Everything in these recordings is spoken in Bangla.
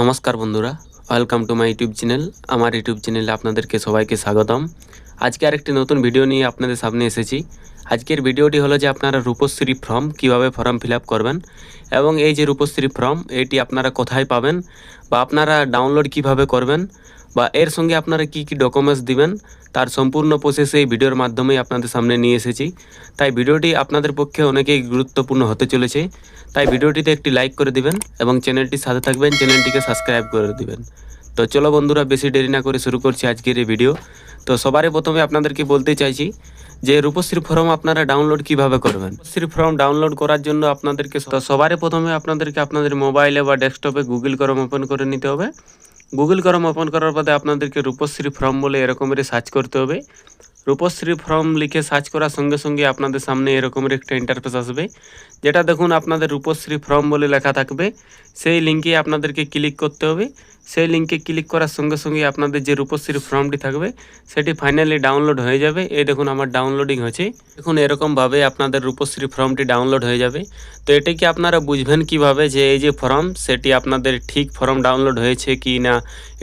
নমস্কার বন্ধুরা welcome to my YouTube channel আমার ইউটিউব চ্যানেলে আপনাদেরকে সবাইকে স্বাগতম। আজকে আরেকটি নতুন ভিডিও নিয়ে আপনাদের সামনে এসেছি। আজকের ভিডিওটি হলো যে আপনারা রূপশ্রী ফর্ম কীভাবে ফর্ম ফিল করবেন এবং এই যে রূপশ্রী ফর্ম এটি আপনারা কোথায় পাবেন বা আপনারা ডাউনলোড কীভাবে করবেন বা এর সঙ্গে আপনারা কি কি ডকুমেন্টস দিবেন, তার সম্পূর্ণ প্রসেস এই ভিডিওর মাধ্যমেই আপনাদের সামনে নিয়ে এসেছি। তাই ভিডিওটি আপনাদের পক্ষে অনেকেই গুরুত্বপূর্ণ হতে চলেছে। তাই ভিডিওটিতে একটি লাইক করে দিবেন এবং চ্যানেলটির সাথে থাকবেন চ্যানেলটিকে সাবস্ক্রাইব করে দিবেন। তো চলো বন্ধুরা, বেশি দেরি না করে শুরু করছি আজকের এই ভিডিও তো সবারই প্রথমে আপনাদেরকে বলতে চাইছি যে রূপশ্রী ফর্ম আপনারা ডাউনলোড কীভাবে করবেন? রূপশ্রী ফর্ম ডাউনলোড করার জন্য আপনাদেরকে তো সবারই প্রথমে আপনাদেরকে আপনাদের মোবাইলে বা ডেস্কটপে গুগল করম ওপেন করে নিতে হবে। গুগল করম ওপেন করার পরে আপনাদেরকে রূপশ্রী ফর্ম বলে এরকমের সার্চ করতে হবে। রূপশ্রী ফর্ম লিখে সার্চ করার সঙ্গে সঙ্গে আপনাদের সামনে এরকমের একটা ইন্টারফেস আসবে। যেটা দেখুন আপনাদের রূপশ্রী ফর্ম বলে লেখা থাকবে, সেই লিঙ্কে আপনাদেরকে ক্লিক করতে হবে। সেই লিঙ্কে ক্লিক করার সঙ্গে সঙ্গে আপনাদের যে রূপশ্রী ফর্মটি থাকবে, সেটি ফাইনালি ডাউনলোড হয়ে যাবে। এই দেখুন আমার ডাউনলোডিং হয়েছে। দেখুন এরকমভাবে আপনাদের রূপশ্রী ফর্মটি ডাউনলোড হয়ে যাবে। তো এটাকে আপনারা বুঝবেন কীভাবে যে এই যে ফর্ম সেটি আপনাদের ঠিক ফর্ম ডাউনলোড হয়েছে কি না,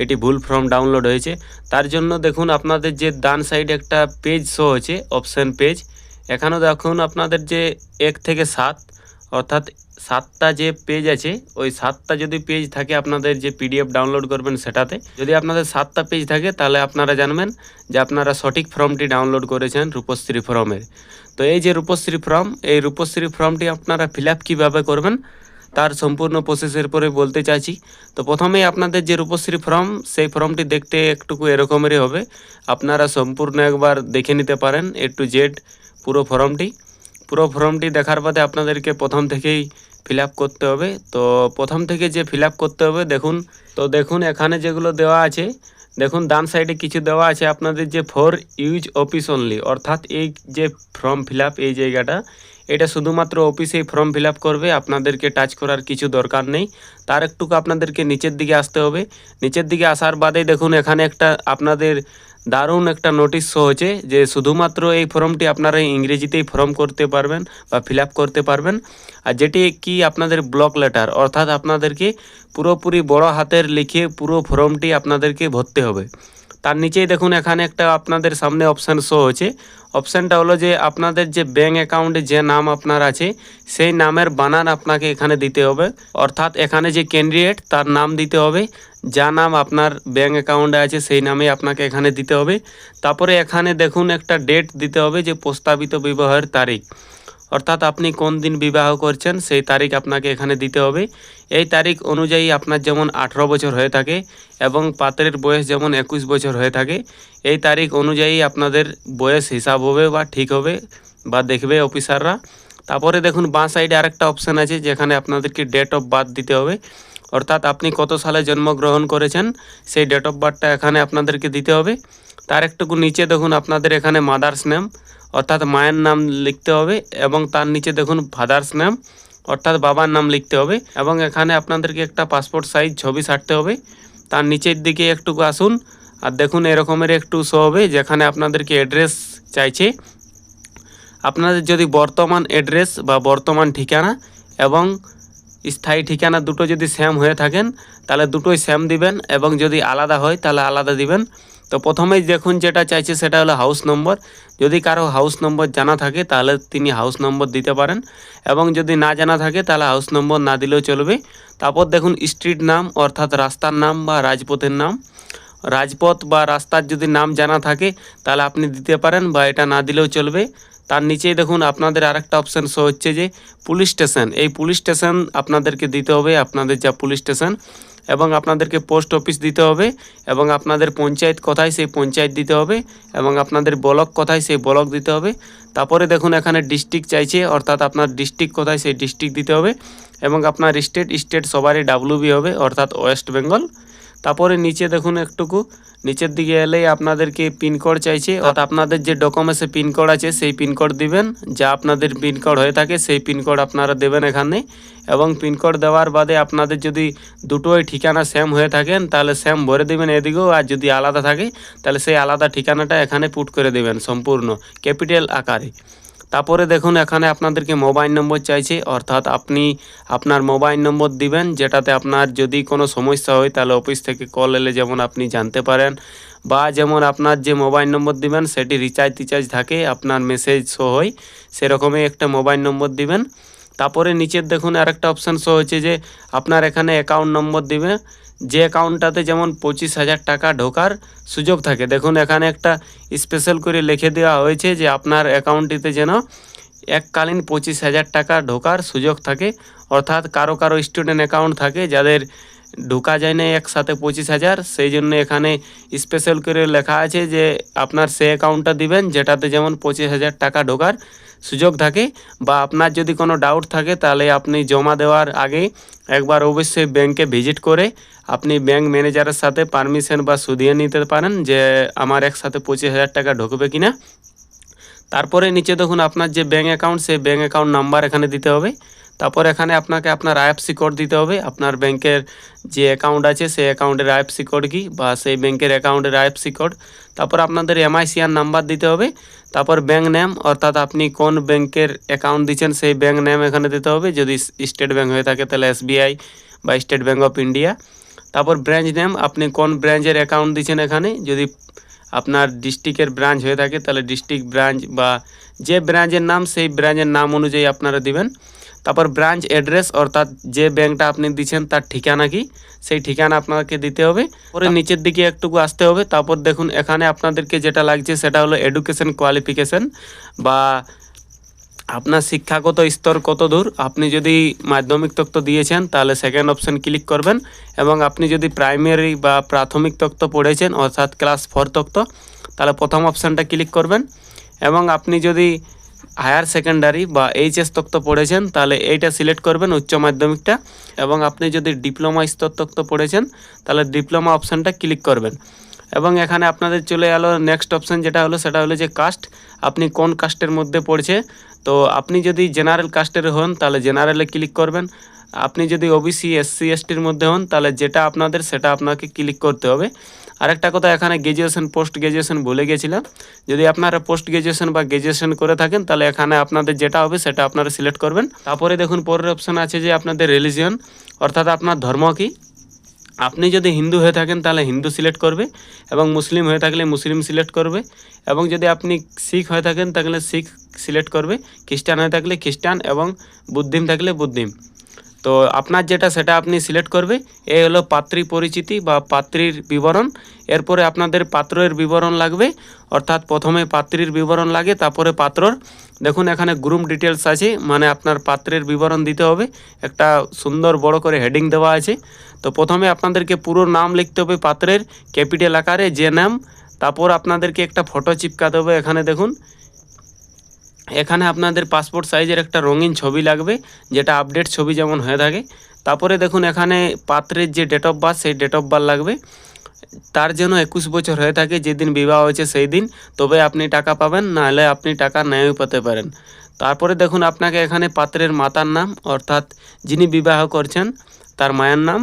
এটি ভুল ফর্ম ডাউনলোড হয়েছে? তার জন্য দেখুন আপনাদের যে ডান সাইডে একটা পেজ শো হচ্ছে অপশান পেজ এখানেও দেখুন আপনাদের যে এক থেকে সাত অর্থাৎ সাতটা যে পেজ আছে, ওই সাতটা যদি পেজ থাকে আপনাদের যে পিডিএফ ডাউনলোড করবেন সেটাতে, যদি আপনাদের সাতটা পেজ থাকে তাহলে আপনারা জানবেন যে আপনারা সঠিক ফর্মটি ডাউনলোড করেছেন রূপশ্রী ফর্মের তো এই যে রূপশ্রী ফর্ম এই রূপশ্রী ফর্মটি আপনারা ফিল আপ কীভাবে করবেন, তার সম্পূর্ণ প্রসেসের পরে বলতে চাইছি। তো প্রথমেই আপনাদের যে রূপশ্রী ফর্ম সেই ফর্মটি দেখতে একটুকু এরকমেরই হবে। আপনারা সম্পূর্ণ একবার দেখে নিতে পারেন এ টু জেড পুরো ফর্মটি পুরো ফর্মটি দেখার বাদে আপনাদেরকে প্রথম থেকেই ফিল করতে হবে। তো প্রথম থেকে যে ফিল করতে হবে, দেখুন। তো দেখুন, এখানে যেগুলো দেওয়া আছে, দেখুন, ডান সাইডে কিছু দেওয়া আছে আপনাদের যে ফর ইউজ অফিস অনলি অর্থাৎ এই যে ফর্ম ফিল এই জায়গাটা, এটা শুধুমাত্র অফিসেই ফর্ম ফিল করবে, আপনাদেরকে টাচ করার কিছু দরকার নেই। তার একটুকু আপনাদেরকে নিচের দিকে আসতে হবে। নিচের দিকে আসার বাদেই দেখুন, এখানে একটা আপনাদের দারুণ একটা নোটিশ শো হচ্ছে যে শুধুমাত্র এই ফর্মটি আপনারা ইংরেজিতেই ফর্ম করতে পারবেন বা ফিল করতে পারবেন। আর যেটি কি আপনাদের ব্লক লেটার অর্থাৎ আপনাদেরকে পুরোপুরি বড় হাতের লিখে পুরো ফর্মটি আপনাদেরকে ভরতে হবে। তার নিচেই দেখুন, এখানে একটা আপনাদের সামনে অপশান শো হচ্ছে অপশানটা হলো যে আপনাদের যে ব্যাঙ্ক অ্যাকাউন্টে যে নাম আপনার আছে, সেই নামের বানান আপনাকে এখানে দিতে হবে। অর্থাৎ এখানে যে ক্যান্ডিডেট তার নাম দিতে হবে। যা নাম আপনার ব্যাঙ্ক অ্যাকাউন্টে আছে, সেই নামে আপনাকে এখানে দিতে হবে। তারপরে এখানে দেখুন একটা ডেট দিতে হবে যে প্রস্তাবিত বিবাহের তারিখ। অর্থাৎ আপনি কোন দিন বিবাহ করছেন, সেই তারিখ আপনাকে এখানে দিতে হবে। এই তারিখ অনুযায়ী আপনার যেমন আঠেরো বছর হয়ে থাকে এবং পাত্রের বয়স যেমন একুশ বছর হয়ে থাকে, এই তারিখ অনুযায়ী আপনাদের বয়স হিসাব হবে বা ঠিক হবে বা দেখবে অফিসাররা। তারপরে দেখুন বাঁ সাইডে আরেকটা অপশান আছে, যেখানে আপনাদেরকে ডেট অফ বার্থ দিতে হবে। অর্থাৎ আপনি কত সালে জন্মগ্রহণ করেছেন, সেই ডেট অফ বার্থটা এখানে আপনাদেরকে দিতে হবে। তার একটুকু নিচে দেখুন আপনাদের এখানে মাদার্স নেম অর্থাৎ মায়ের নাম লিখতে হবে এবং তার নিচে দেখুন ফাদার্স নেম অর্থাৎ বাবার নাম লিখতে হবে এবং এখানে আপনাদেরকে একটা পাসপোর্ট সাইজ ছবি ছাড়তে হবে। তার নিচের দিকে একটুকু আসুন আর দেখুন এরকমের একটু শো হবে যেখানে আপনাদেরকে অ্যাড্রেস চাইছে। আপনাদের যদি বর্তমান অ্যাড্রেস বা বর্তমান ঠিকানা এবং স্থায়ী ঠিকানা দুটো যদি সেম হয়ে থাকেন, তাহলে দুটোই সেম দিবেন এবং যদি আলাদা হয়, তাহলে আলাদা দিবেন। তো প্রথমেই দেখুন যেটা চাইছে সেটা হলো হাউস নম্বর যদি কারও হাউস নম্বর জানা থাকে, তাহলে তিনি হাউস নম্বর দিতে পারেন। এবং যদি না জানা থাকে, তাহলে হাউস নম্বর না দিলেও চলবে। তারপর দেখুন স্ট্রিট নাম, অর্থাৎ রাস্তার নাম বা রাজপথের নাম। রাজপথ বা রাস্তার যদি নাম জানা থাকে, তাহলে আপনি দিতে পারেন বা এটা না দিলেও চলবে। তার নিচেই দেখুন, আপনাদের আরেকটা অপশান শো হচ্ছে যে পুলিশ স্টেশন এই পুলিশ স্টেশন আপনাদেরকে দিতে হবে আপনাদের যা পুলিশ স্টেশন এবং আপনাদেরকে পোস্ট অফিস দিতে হবে, এবং আপনাদের পঞ্চায়েত কোথায় সেই পঞ্চায়েত দিতে হবে, এবং আপনাদের ব্লক কোথায় সেই ব্লক দিতে হবে। তারপরে দেখুন, এখানে ডিস্ট্রিক্ট চাইছে, অর্থাৎ আপনার ডিস্ট্রিক্ট কোথায় সেই ডিস্ট্রিক্ট দিতে হবে, এবং আপনার স্টেট স্টেট সবারই ডাব্লুবি হবে, অর্থাৎ ওয়েস্ট বেঙ্গল তারপরে নিচে দেখুন একটুকু। নিচের দিকে এলেই আপনাদেরকে পিনকোড চাইছে। অর্থাৎ আপনাদের যে ডকুমেন্টসে পিনকোড আছে, সেই পিনকোড দিবেন। যা আপনাদের পিনকোড হয়ে থাকে, সেই পিনকোড আপনারা দেবেন এখানে। এবং পিনকোড দেওয়ার বাদে আপনাদের যদি দুটোই ঠিকানা সেম হয়ে থাকেন, তাহলে সেম ভরে দেবেন এদিকেও। আর যদি আলাদা থাকে, তাহলে সেই আলাদা ঠিকানাটা এখানে পুট করে দেবেন সম্পূর্ণ। ক্যাপিটাল আকারে। তারপরে দেখুন, এখানে আপনাদেরকে মোবাইল নম্বর চাইছে। অর্থাৎ আপনি আপনার মোবাইল নম্বর দিবেন, যেটাতে আপনার যদি কোনো সমস্যা হয়, তাহলে অফিস থেকে কল এলে যেমন আপনি জানতে পারেন। বা যেমন আপনার যে মোবাইল নম্বর দিবেন, সেটি রিচার্জ টিচার্জ থাকে, আপনার মেসেজ শো হয়, সেরকমই একটা মোবাইল নম্বর দিবেন। তারপরে নিচের দেখুন, আরেকটা অপশান শো হচ্ছে যে আপনার এখানে অ্যাকাউন্ট নম্বর দিবে। যে অ্যাকাউন্টটাতে যেমন পঁচিশ হাজার টাকা ঢোকার সুযোগ থাকে। দেখুন, এখানে একটা স্পেশাল করে লিখে দেওয়া হয়েছে যে আপনার অ্যাকাউন্টটিতে যেন এককালীন পঁচিশ হাজার টাকা ঢোকার সুযোগ থাকে। অর্থাৎ কারও কারও স্টুডেন্ট অ্যাকাউন্ট থাকে, যাদের ঢোকা যায় না একসাথে পঁচিশ হাজার, সেই জন্য এখানে স্পেশাল করে লেখা আছে যে আপনার সে অ্যাকাউন্টটা দিবেন, যেটাতে যেমন পঁচিশ হাজার টাকা ঢোকার সুযোগ থাকে বা আপনার যদি কোনো ডাউট থাকে, তাহলে আপনি জমা দেওয়ার আগে একবার অবশ্যই ব্যাংকে ভিজিট করে আপনি ব্যাংক ম্যানেজারের সাথে পারমিশন বা সুদিয়ে নিতে পারেন যে আমার একসাথে পঁচিশ হাজার টাকা ঢুকবে কিনা। তারপরে নিচে দেখুন আপনার যে ব্যাঙ্ক অ্যাকাউন্ট সেই ব্যাঙ্ক অ্যাকাউন্ট নাম্বার এখানে দিতে হবে। তারপর এখানে আপনাকে আপনার আইএফসি কোড দিতে হবে। আপনার ব্যাংকের যে অ্যাকাউন্ট আছে, সেই অ্যাকাউন্টের আইএফসি কোড কি বা সেই ব্যাংকের অ্যাকাউন্টের আইএফসি কোড তারপর আপনাদের এমআইসিআর নাম্বার দিতে হবে। তারপর ব্যাঙ্ক নেম অর্থাৎ আপনি কোন ব্যাংকের অ্যাকাউন্ট দিচ্ছেন, সেই ব্যাঙ্ক নেম এখানে দিতে হবে। যদি স্টেট ব্যাঙ্ক হয়ে থাকে, তাহলে এসবিআই বা স্টেট ব্যাঙ্ক অফ ইন্ডিয়া তারপর ব্রাঞ্চ নেম আপনি কোন ব্রাঞ্চের অ্যাকাউন্ট দিচ্ছেন এখানে? যদি আপনার ডিস্ট্রিক্টের ব্রাঞ্চ হয়ে থাকে, তাহলে ডিস্ট্রিক্ট ব্রাঞ্চ বা যে ব্রাঞ্চের নাম, সেই ব্রাঞ্চের নাম অনুযায়ী আপনারা দিবেন। তারপর ব্রাঞ্চ অ্যাড্রেস অর্থাৎ যে ব্যাংকটা আপনি দিচ্ছেন তার ঠিকানা কি? সেই ঠিকানা আপনাকে দিতে হবে। পরে নিচের দিকে একটুকু আসতে হবে। তারপর দেখুন এখানে আপনাদেরকে যেটা লাগছে সেটা হলো এডুকেশন কোয়ালিফিকেশন বা আপনার শিক্ষাগত স্তর কত দূর। আপনি যদি মাধ্যমিক তত্ত্ব দিয়েছেন তাহলে সেকেন্ড অপশন ক্লিক করবেন এবং আপনি যদি প্রাইমারি বা প্রাথমিক তত্ত্ব পড়েছেন অর্থাৎ ক্লাস ফোর তত্ত্ব তাহলে প্রথম অপশানটা ক্লিক করবেন এবং আপনি যদি হায়ার সেকেন্ডারি বা এইচএস তত্ত্ব পড়েছেন, তাহলে এইটা সিলেক্ট করবেন উচ্চ মাধ্যমিকটা। এবং আপনি যদি ডিপ্লোমা স্তর তত্ত্ব পড়েছেন, তাহলে ডিপ্লোমা অপশানটা ক্লিক করবেন। এবং এখানে আপনাদের চলে এলো নেক্সট অপশান যেটা হলো, সেটা হলো যে কাস্ট আপনি কোন কাস্টের মধ্যে পড়ছে? তো আপনি যদি জেনারেল কাস্টের হন, তাহলে জেনারেলে ক্লিক করবেন। আপনি যদি ওবিসি এসসি এসটির মধ্যে হন, তাহলে যেটা আপনাদের, সেটা আপনাকে ক্লিক করতে হবে। আরেকটা কথা, এখানে গ্র্যাজুয়েশন পোস্ট গ্র্যাজুয়েশন বলে গেছিলাম। যদি আপনারা পোস্ট গ্র্যাজুয়েশন বা গ্র্যাজুয়েশন করে থাকেন, তাহলে এখানে আপনাদের যেটা হবে, সেটা আপনারা সিলেক্ট করবেন। তারপরে দেখুন, পরের অপশন আছে যে আপনাদের রিলিজিয়ন অর্থাৎ আপনার ধর্ম কী। আপনি যদি হিন্দু হয়ে থাকেন, তাহলে হিন্দু সিলেক্ট করবে এবং মুসলিম হয়ে থাকলে মুসলিম সিলেক্ট করবে এবং যদি আপনি শিখ হয়ে থাকেন, তাহলে শিখ সিলেক্ট করবে। খ্রিস্টান হয়ে থাকলে খ্রিস্টান এবং বুদ্ধিম থাকলে বুদ্ধিম। তো আপনার যেটা সেটা আপনি সিলেক্ট করবে এই হলো পাত্রী পরিচিতি বা পাত্রীর বিবরণ। এরপরে আপনাদের পাত্রের বিবরণ লাগবে, অর্থাৎ প্রথমে পাত্রীর বিবরণ লাগে, তারপরে পাত্রর। দেখুন, এখানে গ্রুম ডিটেলস আছে মানে আপনার পাত্রের বিবরণ দিতে হবে। একটা সুন্দর বড় করে হেডিং দেওয়া আছে। তো প্রথমে আপনাদেরকে পুরো নাম লিখতে হবে পাত্রের ক্যাপিটাল আকারে, যে নাম। তারপর আপনাদেরকে একটা ফটো চিপকাতে হবে এখানে দেখুন। এখানে আপনাদের পাসপোর্ট সাইজের একটা রঙিন ছবি লাগবে, যেটা আপডেট ছবি যেমন হয়ে থাকে। তারপরে দেখুন, এখানে পাত্রের যে ডেট অফ বার্থ সেই ডেট অফ বার্থ লাগবে। তার জন্য একুশ বছর হয়ে থাকে, যেদিন বিবাহ হয়েছে সেই দিন, তবে আপনি টাকা পাবেন, নাহলে আপনি টাকা নেও পেতে পারেন। তারপরে দেখুন, আপনাকে এখানে পাত্রের মাতার নাম, অর্থাৎ যিনি বিবাহ করছেন, তার মায়ের নাম।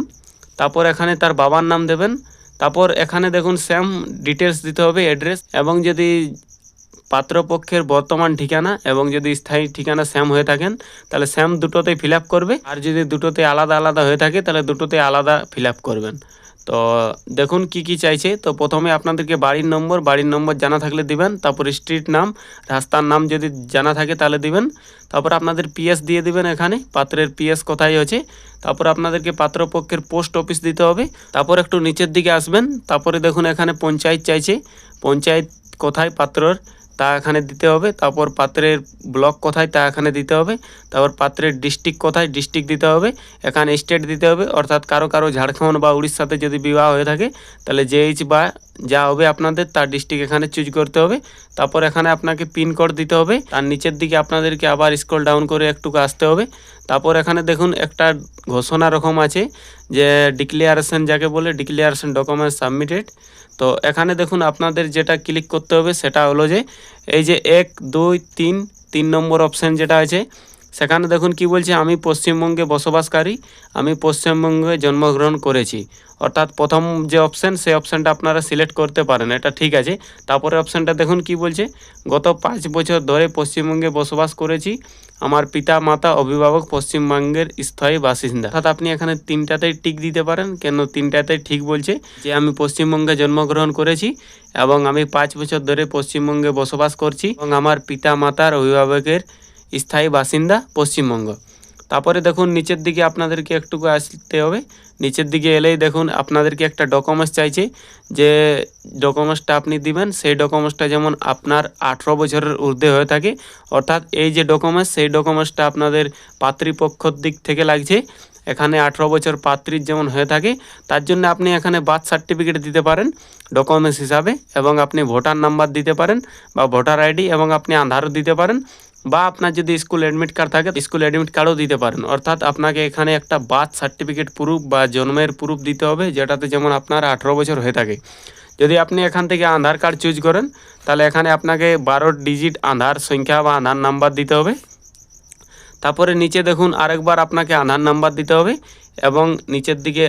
তারপর এখানে তার বাবার নাম দেবেন। তারপর এখানে দেখুন সেম ডিটেলস দিতে হবে অ্যাড্রেস এবং যদি পাত্রপক্ষের বর্তমান ঠিকানা এবং যদি স্থায়ী ঠিকানা স্যাম হয়ে থাকেন, তাহলে স্যাম দুটোতেই ফিল করবে। আর যদি দুটোতে আলাদা আলাদা হয়ে থাকে, তাহলে দুটোতে আলাদা ফিল করবেন। তো দেখুন কি কি চাইছে। তো প্রথমে আপনাদেরকে বাড়ির নম্বর বাড়ির নম্বর জানা থাকলে দিবেন, তারপর স্ট্রিট নাম, রাস্তার নাম যদি জানা থাকে তাহলে দিবেন, তারপর আপনাদের পিএস দিয়ে দিবেন এখানে, পাত্রের পিএস কোথায় আছে তারপর আপনাদেরকে পাত্রপক্ষের পোস্ট অফিস দিতে হবে, তারপর একটু নিচের দিকে আসবেন, তারপরে দেখুন এখানে পঞ্চায়েত চাইছে, পঞ্চায়েত কোথায় পাত্রর তা এখানে দিতে হবে। তারপর পাত্রের ব্লক কোথায় তা এখানে দিতে হবে। তারপর পাত্রের ডিস্ট্রিক্ট কোথায় ডিস্ট্রিক্ট দিতে হবে। এখানে স্টেট দিতে হবে। অর্থাৎ কারও কারও ঝাড়খণ্ড বা উড়িষ্যাতে যদি বিবাহ হয়ে থাকে, তাহলে জেএইচ বা যা হবে আপনাদের, তার ডিস্ট্রিক্ট এখানে চুজ করতে হবে। তারপর এখানে আপনাকে পিন কোড দিতে হবে। তার নিচের দিকে আপনাদেরকে আবার স্ক্রল ডাউন করে একটুকু আসতে হবে। তারপর এখানে দেখুন একটা ঘোষণা রকম আছে, যে ডিক্লিয়ারেশন যাকে বলে ডিক্লিয়ারেশন ডকুমেন্ট সাবমিটেড তো এখানে দেখুন আপনাদের যেটা ক্লিক করতে হবে সেটা হলো যে এই যে এক, দুই, তিন তিন নম্বর অপশান যেটা আছে সেখানে দেখুন কি বলছে, আমি পশ্চিমবঙ্গে বসবাসকারী, আমি পশ্চিমবঙ্গে জন্মগ্রহণ করেছি। অর্থাৎ প্রথম যে অপশান সেই অপশানটা আপনারা সিলেক্ট করতে পারেন, এটা ঠিক আছে। তারপরে অপশানটা দেখুন কি বলছে, গত পাঁচ বছর ধরে পশ্চিমবঙ্গে বসবাস করেছি, আমার পিতা মাতা অভিভাবক পশ্চিমবঙ্গের স্থায়ী বাসিন্দা। অর্থাৎ আপনি এখানে তিনটাতেই টিক দিতে পারেন, কেন তিনটাতেই ঠিক বলছে যে আমি পশ্চিমবঙ্গে জন্মগ্রহণ করেছি এবং আমি পাঁচ বছর ধরে পশ্চিমবঙ্গে বসবাস করছি এবং আমার পিতা মাতার অভিভাবকের স্থায়ী বাসিন্দা পশ্চিমবঙ্গ। তারপরে দেখুন নিচের দিকে আপনাদেরকে একটুকু আসতে হবে। নিচের দিকে এলেই দেখুন আপনাদেরকে একটা ডকুমেন্টস চাইছে যে ডকুমেন্টসটা আপনি দিবেন, সেই ডকুমেন্টসটা যেমন আপনার আঠেরো বছরের ঊর্ধ্বে হয়ে থাকে, অর্থাৎ এই যে ডকুমেন্টস সেই ডকুমেন্টসটা আপনাদের পাত্রীপক্ষর দিক থেকে লাগছে। এখানে আঠেরো বছর পাত্রীর যেমন হয়ে থাকে, তার জন্য আপনি এখানে বার্থ সার্টিফিকেট দিতে পারেন ডকুমেন্টস হিসাবে এবং আপনি ভোটার নাম্বার দিতে পারেন বা ভোটার আইডি এবং আপনি আধারও দিতে পারেন। বা আপনার যদি স্কুল অ্যাডমিট কার্ড থাকে স্কুল অ্যাডমিট কার্ডও দিতে পারেন। অর্থাৎ আপনাকে এখানে একটা বার্থ সার্টিফিকেট প্রুফ বা জন্মের প্রুফ দিতে হবে, যেটাতে যেমন আপনার আঠেরো বছর হয়ে থাকে। যদি আপনি এখান থেকে আধার কার্ড চুজ করেন, তাহলে এখানে আপনাকে বারো ডিজিট আধার সংখ্যা বা আধার নাম্বার দিতে হবে। তারপরে নিচে দেখুন, আরেকবার আপনাকে আধার নাম্বার দিতে হবে এবং নিচের দিকে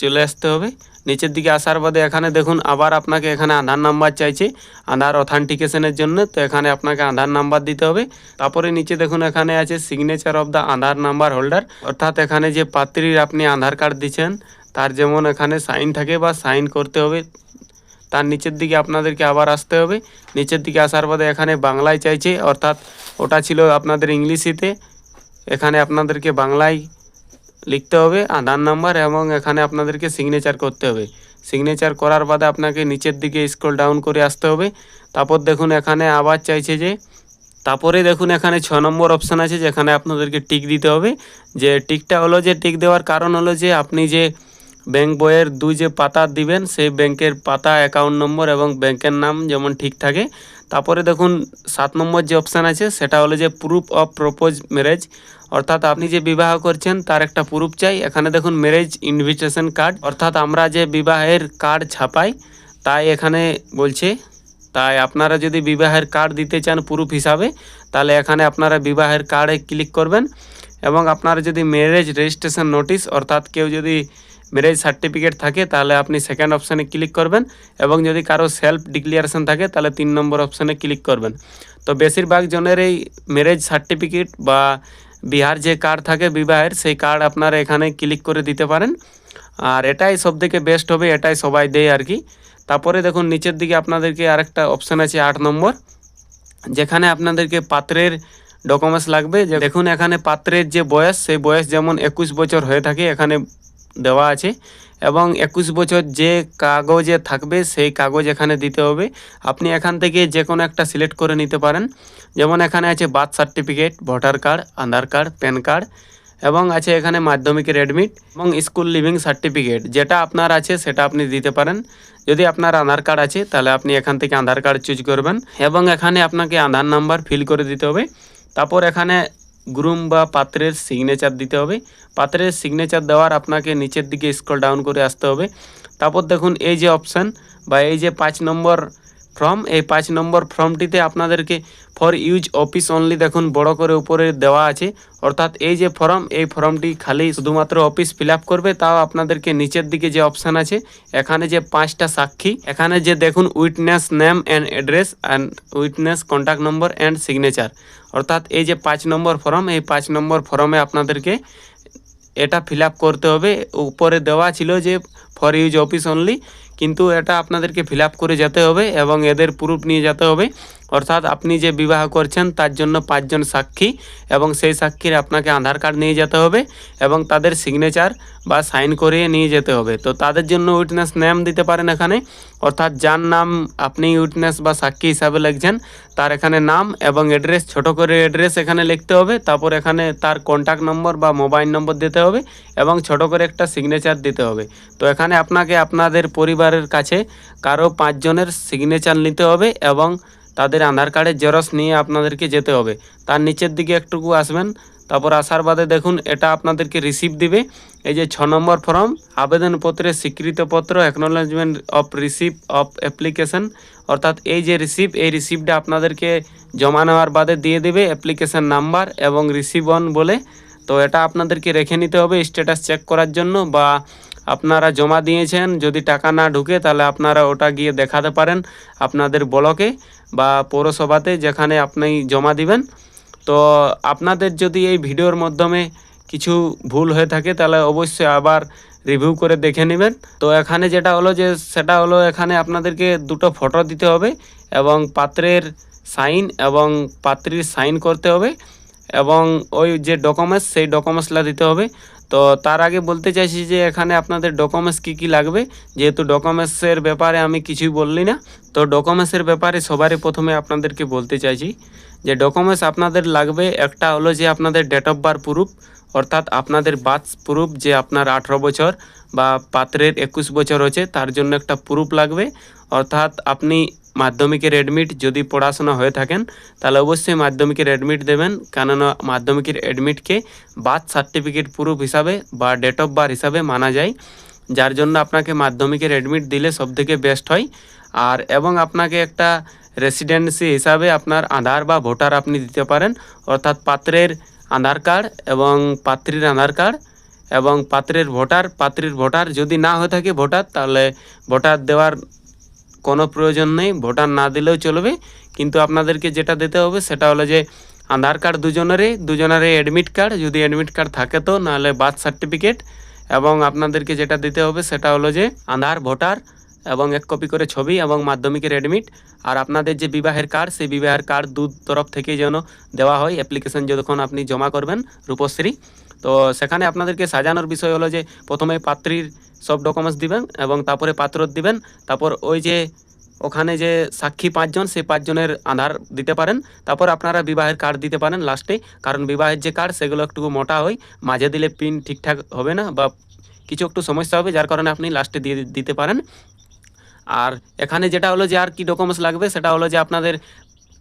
চলে আসতে হবে। নিচের দিকে আসার বাদে এখানে দেখুন আবার আপনাকে এখানে আধার নাম্বার চাইছে, আধার অথেন্টিকেশনের জন্য। তো এখানে আপনাকে আধার নাম্বার দিতে হবে। তারপরে নিচে দেখুন এখানে আছে signature of the Aadhaar number holder অর্থাৎ এখানে যে পাত্রীর আপনি আধার কার্ড দিচ্ছেন, তার যেমন এখানে সাইন থাকে বা সাইন করতে হবে। তার নিচের দিকে আপনাদেরকে আবার আসতে হবে। নিচের দিকে আসার বাদে এখানে বাংলায় চাইছে, অর্থাৎ ওটা ছিল আপনাদের ইংলিশিতে। এখানে আপনাদেরকে বাংলায় লিখতে হবে আধার নাম্বার এবং এখানে আপনাদেরকে সিগনেচার করতে হবে। সিগনেচার করার বাদে আপনাকে নিচের দিকে স্ক্রল ডাউন করে আসতে হবে। তারপর দেখুন এখানে আবার চাইছে যে, তারপরে দেখুন এখানে ছ নম্বর অপশান আছে যেখানে আপনাদেরকে টিক দিতে হবে। যে টিকটা হলো যে টিক দেওয়ার কারণ হলো যে আপনি যে ব্যাংক বইয়ের দুই যে পাতা দিবেন, সেই ব্যাংকের পাতা অ্যাকাউন্ট নম্বর এবং ব্যাংকের নাম যেমন ঠিক থাকে। তারপরে দেখুন, সাত নম্বর যে অপশান আছে, সেটা হলো যে প্রুফ অফ প্রপোজ ম্যারেজ অর্থাৎ আপনি যে বিবাহ করছেন, তার একটা প্রুফ চাই। এখানে দেখুন ম্যারেজ ইনভিটেশন কার্ড অর্থাৎ আমরা যে বিবাহের কার্ড ছাপাই, তাই এখানে বলছে, তাই আপনারা যদি বিবাহের কার্ড দিতে চান প্রুফ হিসাবে, তাহলে এখানে আপনারা বিবাহের কার্ডে ক্লিক করবেন। এবং আপনারা যদি ম্যারেজ রেজিস্ট্রেশন নোটিশ অর্থাৎ কেউ যদি ম্যারেজ সার্টিফিকেট থাকে, তাহলে আপনি সেকেন্ড অপশানে ক্লিক করবেন এবং যদি কারও সেলফ ডিক্লিয়ারেশন থাকে, তাহলে তিন নম্বর অপশানে ক্লিক করবেন। তো বেশিরভাগ জনের এই ম্যারেজ সার্টিফিকেট বা বিহার যে কার্ড থাকে বিবাহের, সেই কার্ড আপনারা এখানে ক্লিক করে দিতে পারেন। আর এটাই সব থেকে বেস্ট হবে, এটাই সবাই দেয় আর কি। তারপরে দেখুন, নিচের দিকে আপনাদেরকে আরেকটা অপশান আছে আট নম্বর, যেখানে আপনাদেরকে পাত্রের ডকুমেন্টস লাগবে। যে দেখুন, এখানে পাত্রের যে বয়স, সেই বয়স যেমন একুশ বছর হয়ে থাকে, এখানে দেওয়া আছে এবং একুশ বছর যে কাগজে থাকবে, সেই কাগজ এখানে দিতে হবে। আপনি এখান থেকে যে কোনো একটা সিলেক্ট করে নিতে পারেন। যেমন এখানে আছে birth certificate, voter card, Aadhaar card, PAN card এবং আছে এখানে মাধ্যমিকের অ্যাডমিট এবং স্কুল লিভিং সার্টিফিকেট। যেটা আপনার আছে, সেটা আপনি দিতে পারেন। যদি আপনার আধার কার্ড আছে, তাহলে আপনি এখান থেকে আধার কার্ড চুজ করবেন এবং এখানে আপনাকে আধার নাম্বার ফিল করে দিতে হবে। তারপর এখানে গ্রুম বা পাত্রের সিগনেচার দিতে হবে। পাত্রের সিগনেচার দেওয়ার আপনাকে নিচের দিকে স্ক্রল ডাউন করে আসতে হবে। তারপর দেখুন, এই যে অপশান বা এই যে পাঁচ নম্বর ফর্ম এই পাঁচ নম্বর ফর্মটিতে আপনাদেরকে ফর ইউজ অফিস অনলি দেখুন, বড় করে উপরে দেওয়া আছে। অর্থাৎ এই যে ফর্ম এই ফর্মটি খালি শুধুমাত্র অফিস ফিল করবে, তাও আপনাদেরকে নিচের দিকে যে অপশান আছে, এখানে যে পাঁচটা সাক্ষী, এখানে যে দেখুন witness name and address and witness contact number and signature অর্থাৎ এই যে পাঁচ নম্বর ফর্ম এই পাঁচ নম্বর ফর্মে আপনাদেরকে এটা ফিল করতে হবে। উপরে দেওয়া ছিল যে ফর ইউজ অফিস অনলি কিন্তু এটা আপনাদেরকে ফিল করে যেতে হবে এবং এদের প্রুফ নিয়ে যেতে হবে। অর্থাৎ আপনি যে বিবাহ করছেন, তার জন্য পাঁচজন সাক্ষী এবং সেই সাক্ষীর আপনাকে আধার কার্ড নিয়ে যেতে হবে এবং তাদের সিগনেচার বা সাইন করিয়ে নিয়ে যেতে হবে। তো তাদের জন্য উইটনেস নেম দিতে পারেন এখানে। অর্থাৎ যার নাম আপনি উইটনেস বা সাক্ষী হিসাবে লিখছেন, তার এখানে নাম এবং অ্যাড্রেস ছোট করে অ্যাড্রেস এখানে লিখতে হবে। তারপর এখানে তার কন্ট্যাক্ট নম্বর বা মোবাইল নম্বর দিতে হবে এবং ছোট করে একটা সিগনেচার দিতে হবে। তো এখানে আপনাকে আপনাদের পরিবারের কাছে কারও পাঁচজনের সিগনেচার নিতে হবে এবং তাদের আধার কার্ডের জেরক্স নিয়ে আপনাদেরকে যেতে হবে। তার নিচের দিকে একটুকু আসবেন, তারপর আসার বাদে দেখুন এটা আপনাদেরকে রিসিভ দিবে। এই যে ছ নম্বর ফর্ম আবেদনপত্রের স্বীকৃতপত্র acknowledgement of receive of application অর্থাৎ এই যে রিসিভ এই রিসিভটা আপনাদেরকে জমা নেওয়ার বাদে দিয়ে দেবে অ্যাপ্লিকেশন নাম্বার এবং রিসিভ অন বলে। তো এটা আপনাদেরকে রেখে নিতে হবে স্ট্যাটাস চেক করার জন্য বা আপনারা জমা দিয়েছেন, যদি টাকা না ঢুকে তাহলে আপনারা ওটা গিয়ে দেখাতে পারেন আপনাদের ব্লকে বা পৌরসভাতে যেখানে আপনি জমা দিবেন। তো আপনাদের যদি এই ভিডিওর মাধ্যমে কিছু ভুল হয়ে থাকে তাহলে অবশ্যই আবার রিভিউ করে দেখে নেবেন। তো এখানে যেটা হলো যে সেটা হলো এখানে আপনাদেরকে দুটো ফটো দিতে হবে এবং পাত্রের সাইন এবং পাত্রীর সাইন করতে হবে এবং ওই যে ডকুমেন্টস, সেই ডকুমেন্টসগুলো দিতে হবে। তো তার আগে বলতে চাইছি যে এখানে আপনাদের ডকুমেন্টস কী কী লাগবে? যেহেতু ডকুমেন্টসের ব্যাপারে আমি কিছুই বললি না, তো ডকুমেন্টসের ব্যাপারে সবারই প্রথমে আপনাদেরকে বলতে চাইছি যে ডকুমেন্টস আপনাদের লাগবে, একটা হলো যে আপনাদের ডেট অফ বার্থ প্রুফ অর্থাৎ আপনাদের বার্থ প্রুফ যে আপনার আঠেরো বছর বা পাত্রের একুশ বছর হচ্ছে, তার জন্য একটা প্রুফ লাগবে। অর্থাৎ আপনি মাধ্যমিকের অ্যাডমিট যদি পড়াশোনা হয়ে থাকেন, তাহলে অবশ্যই মাধ্যমিকের অ্যাডমিট দেবেন। কেননা মাধ্যমিকের অ্যাডমিটকে বার্থ সার্টিফিকেট প্রুফ হিসাবে বা ডেট অফ বার্থ হিসাবে মানা যায়, যার জন্য আপনাকে মাধ্যমিকের অ্যাডমিট দিলে সবথেকে বেস্ট হয়। আর এবং আপনাকে একটা রেসিডেন্সি হিসাবে আপনার আধার বা ভোটার আপনি দিতে পারেন, অর্থাৎ পাত্রের আধার কার্ড এবং পাত্রীর আধার কার্ড এবং পাত্রের ভোটার পাত্রীর ভোটার যদি না হয়ে থাকে ভোটার তাহলে ভোটার দেওয়ার কোনো প্রয়োজন নেই, ভোটার না দিলেও চলবে। কিন্তু আপনাদেরকে যেটা দিতে হবে সেটা হলো যে, আধার কার্ড দুজনেরই দুজনেরই অ্যাডমিট কার্ড যদি অ্যাডমিট কার্ড থাকে তো, নাহলে বার্থ সার্টিফিকেট এবং আপনাদেরকে যেটা দিতে হবে সেটা হলো যে, আধার, ভোটার এবং এক কপি করে ছবি এবং মাধ্যমিকের অ্যাডমিট আর আপনাদের যে বিবাহের কার্ড সেই বিবাহের কার্ড দু তরফ থেকে যেন দেওয়া হয়। অ্যাপ্লিকেশন যখন আপনি জমা করবেন রূপশ্রী। তো সেখানে আপনাদেরকে সাজানোর বিষয় হলো যে, প্রথমে পাত্রীর সব ডকুমেন্টস দিবেন এবং তারপরে পাত্র দিবেন। তারপর ওই যে, ওখানে যে সাক্ষী পাঁচজন, সেই পাঁচজনের আধার দিতে পারেন। তারপর আপনারা বিবাহের কার্ড দিতে পারেন লাস্টে কারণ বিবাহের যে কার্ড সেগুলো একটু মোটা হয়। মাঝে দিলে পিন ঠিকঠাক হবে না বা কিছু একটু সমস্যা হবে, যার কারণে আপনি লাস্টে দিয়ে দিতে পারেন। আর এখানে যেটা হলো যে আর কি ডকুমেন্টস লাগবে, সেটা হলো যে আপনাদের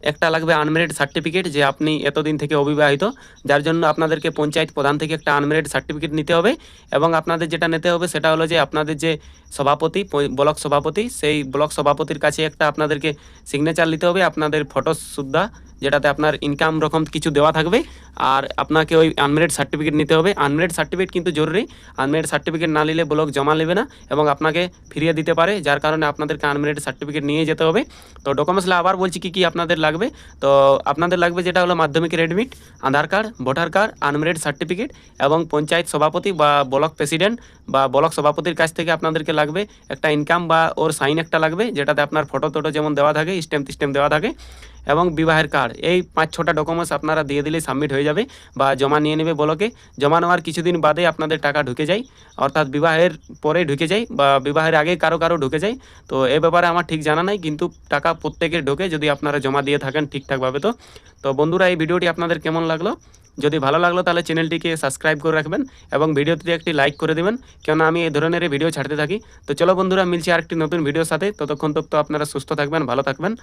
একটা লাগবে আনমেরিড সার্টিফিকেট যে আপনি এতদিন থেকে অবিবাহিত, যার জন্য আপনাদেরকে পঞ্চায়েত প্রধান থেকে একটা আনমেরিড সার্টিফিকেট নিতে হবে এবং আপনাদের যেটা নিতে হবে সেটা হলো যে আপনাদের যে সভাপতি ব্লক সভাপতি, সেই ব্লক সভাপতির কাছে একটা আপনাদেরকে সিগনেচার নিতে হবে, আপনাদের ফটো সুদ্ধা, যেটাতে আপনার ইনকাম রকম কিছু দেওয়া থাকবে। আর আপনাকে ওই আনমেরিড সার্টিফিকেট নিতে হবে। আনমেরিড সার্টিফিকেট কিন্তু জরুরি। আনমেরিড সার্টিফিকেট না নিলে ব্লক জমা নেবে না এবং আপনাকে ফিরিয়ে দিতে পারে, যার কারণে আপনাদেরকে আনমেরিড সার্টিফিকেট নিয়ে যেতে হবে। তো ডকুমেন্টসগুলো আবার বলছি কি কি আপনাদের লাগবে? তো আপনাদের লাগবে যেটা হলো মাধ্যমিকের admit Aadhaar card voter card unmarried certificate এবং পঞ্চায়েত সভাপতি বা ব্লক প্রেসিডেন্ট বা ব্লক সভাপতির কাছ থেকে আপনাদেরকে লাগবে একটা ইনকাম বা ওর সাইন একটা লাগবে, যেটাতে আপনার ফটো টোটো যেমন দেওয়া থাকে স্ট্যাম্প স্ট্যাম্প দেওয়া থাকে। এবং বিবাহের কার্ড এই পাঁচ ছটা ডকুমেন্টস আপনারা দিয়ে দিলেই সাবমিট হয়ে যাবে বা জমা নিয়ে নেবে বলকে। জমা নেওয়ার কিছুদিন বাদে আপনাদের টাকা ঢুকে যায়, অর্থাৎ বিবাহের পরে ঢুকে যায় বা বিবাহের আগে কারও কারও ঢুকে যায়। তো এ ব্যাপারে আমার ঠিক জানা নাই, কিন্তু টাকা প্রত্যেকের ঢোকে যদি আপনারা জমা দিয়ে থাকেন ঠিকঠাকভাবে তো। তো বন্ধুরা, এই ভিডিওটি আপনাদের কেমন লাগল? যদি ভালো লাগল তাহলে চ্যানেলটিকে সাবস্ক্রাইব করে রাখবেন এবং ভিডিওটিতে একটি লাইক করে দেবেন, কেননা আমি এই ধরনের ভিডিও ছাড়তে থাকি। তো চলো বন্ধুরা, মিলছি আরেকটি নতুন ভিডিওর সাথে। ততক্ষণ তো আপনারা সুস্থ থাকবেন, ভালো থাকবেন।